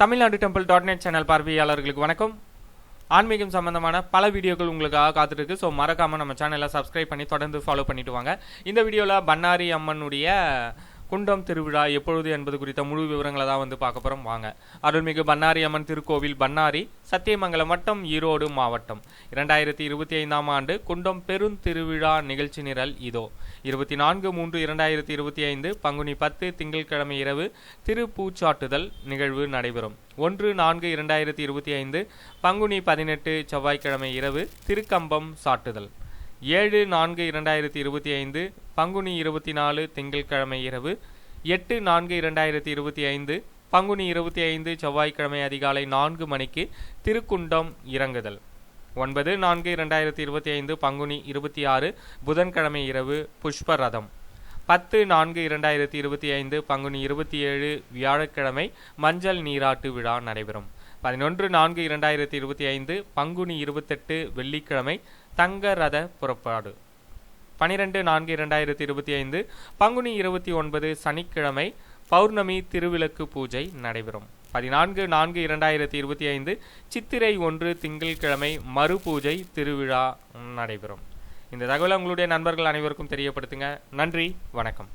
Tamil Nadu temple dot net channel பார்வையாளர்களுக்கு வணக்கம். ஆன்மீகம் சம்பந்தமான பல வீடியோக்கள் உங்களுக்காக காத்துருக்கு. ஸோ மறக்காமல் நம்ம சேனலை சப்ஸ்கிரைப் பண்ணி தொடர்ந்து ஃபாலோ பண்ணிட்டு வாங்க. இந்த வீடியோவில் பன்னாரி அம்மனுடைய குண்டம் திருவிழா எப்பொழுது என்பது குறித்த முழு விவரங்களை தான் வந்து பார்க்க போகிறோம் வாங்க. அருள்மிகு பன்னாரி அம்மன் திருக்கோவில் பன்னாரி சத்தியமங்கலம் வட்டம் ஈரோடு மாவட்டம். இரண்டாயிரத்தி இருபத்தி ஐந்தாம் ஆண்டு குண்டம் பெருந்திருவிழா நிகழ்ச்சி நிரல் இதோ. இருபத்தி நான்கு மூன்று இரண்டாயிரத்தி இருபத்தி ஐந்து பங்குனி பத்து திங்கட்கிழமை இரவு திருப்பூச்சாட்டுதல் நிகழ்வு நடைபெறும். ஒன்று நான்கு இரண்டாயிரத்தி இருபத்தி ஐந்து பங்குனி பதினெட்டு செவ்வாய்க்கிழமை இரவு திருக்கம்பம் சாட்டுதல் ஏழு நான்கு இரண்டாயிரத்தி இருபத்தி ஐந்து பங்குனி இருபத்தி நாலு திங்கட்கிழமை இரவு. எட்டு நான்கு இரண்டாயிரத்தி இருபத்தி ஐந்து பங்குனி இருபத்தி ஐந்து செவ்வாய்க்கிழமை அதிகாலை நான்கு மணிக்கு திருக்குண்டம் இறங்குதல். ஒன்பது நான்கு இரண்டாயிரத்தி இருபத்தி ஐந்து பங்குனி இருபத்தி ஆறு புதன்கிழமை இரவு புஷ்ப ரதம் பத்து நான்கு இரண்டாயிரத்தி இருபத்தி ஐந்து பங்குனி இருபத்தி ஏழு வியாழக்கிழமை மஞ்சள் நீராட்டு விழா நடைபெறும். பதினொன்று நான்கு இரண்டாயிரத்தி இருபத்தி ஐந்து பங்குனி இருபத்தெட்டு வெள்ளிக்கிழமை தங்க ரத புறப்பாடு. பனிரெண்டு நான்கு இரண்டாயிரத்தி இருபத்தி ஐந்து பங்குனி இருபத்தி ஒன்பது சனிக்கிழமை பௌர்ணமி திருவிளக்கு பூஜை நடைபெறும். பதினான்கு நான்கு இரண்டாயிரத்தி இருபத்தி ஐந்து சித்திரை ஒன்று திங்கள்கிழமை மறு பூஜை திருவிழா நடைபெறும். இந்த தகவலை உங்களுடைய நண்பர்கள் அனைவருக்கும் தெரியப்படுத்துங்க. நன்றி வணக்கம்.